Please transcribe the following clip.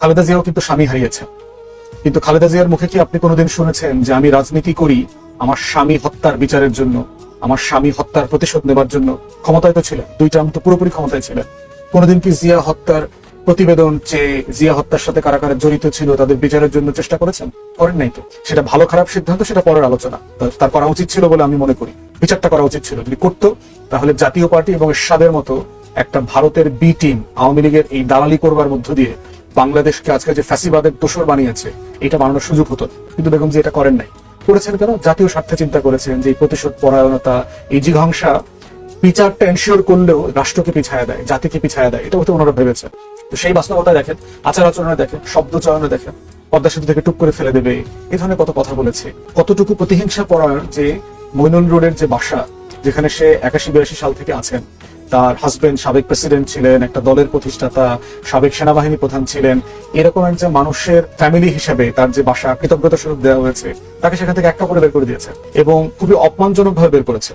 Khaleda Xiao কিন্তু স্বামী হারিয়েছে কিন্তু খালেদা জিয়ার মুখে কি আপনি কোনোদিন শুনেছেন যে আমি রাজনীতি করি, আমার স্বামী হত্যার বিচারের জন্য, আমার স্বামী হত্যার প্রতিশোধ নেবার জন্য ক্ষমতায় তো ছিলেন, দুইটা আমি তো পুরোপুরি ক্ষমতায় ছিলেন। কোনোদিন কি জিয়া হত্যার প্রতিবেদন চেয়ে জিয়া হত্যার সাথে কারা কারা জড়িত ছিল, তাদের বিচারের জন্য চেষ্টা করেছেন? করেন নাই তো। সেটা ভালো খারাপ সিদ্ধান্ত, সেটা পরের আলোচনা। তার করা উচিত ছিল বলে আমি মনে করি। বিচারটা করা উচিত ছিল। যদি করতো, তাহলে জাতীয় পার্টি এবং এরশাদের মতো একটা ভারতের বি টিম আওয়ামী লীগের এই দালালি করবার মধ্য দিয়ে বাংলাদেশকে আজকে যে ফ্যাসিবাদের দোষর বানিয়েছে, এটা বানানোর সুযোগ হতো। কিন্তু বেগম যে এটা করেন নাই। করেছেন কেন? জাতীয় স্বার্থে চিন্তা করেছেন যে প্রতিশোধ, পরায়ণতা, এই জিঘাংসা বিচারটা এনশিওর করলেও রাষ্ট্রকে পিছায়া দেয়, জাতিকে পিছায়া দেয়, এটা হতে ওনারা ভেবেছে তো সেই বাস্তবতা দেখেন, আচার আচরণে দেখেন, শব্দ চয়নে দেখেন, পদ্মা সেতু থেকে টুক করে ফেলে দেবে, এ ধরনের কত কথা বলেছে। কতটুকু প্রতিহিংসা পরায়ণ যে মইনুল রোডের যে বাসা, যেখানে সে একাশি বিরাশি সাল থেকে আছেন তার হাজবেন্ড সাবেক প্রেসিডেন্ট ছিলেন, একটা দলের প্রতিষ্ঠাতা, সাবেক সেনাবাহিনী প্রধান ছিলেন। এরকম একজন মানুষের ফ্যামিলি হিসেবে তার যে বাসা, কৃতজ্ঞতা স্বরূপ দেওয়া হয়েছে, তাকে সেখান থেকে একটা করে বের করে দিয়েছে এবং খুবই অপমানজনক ভাবে বের করেছে।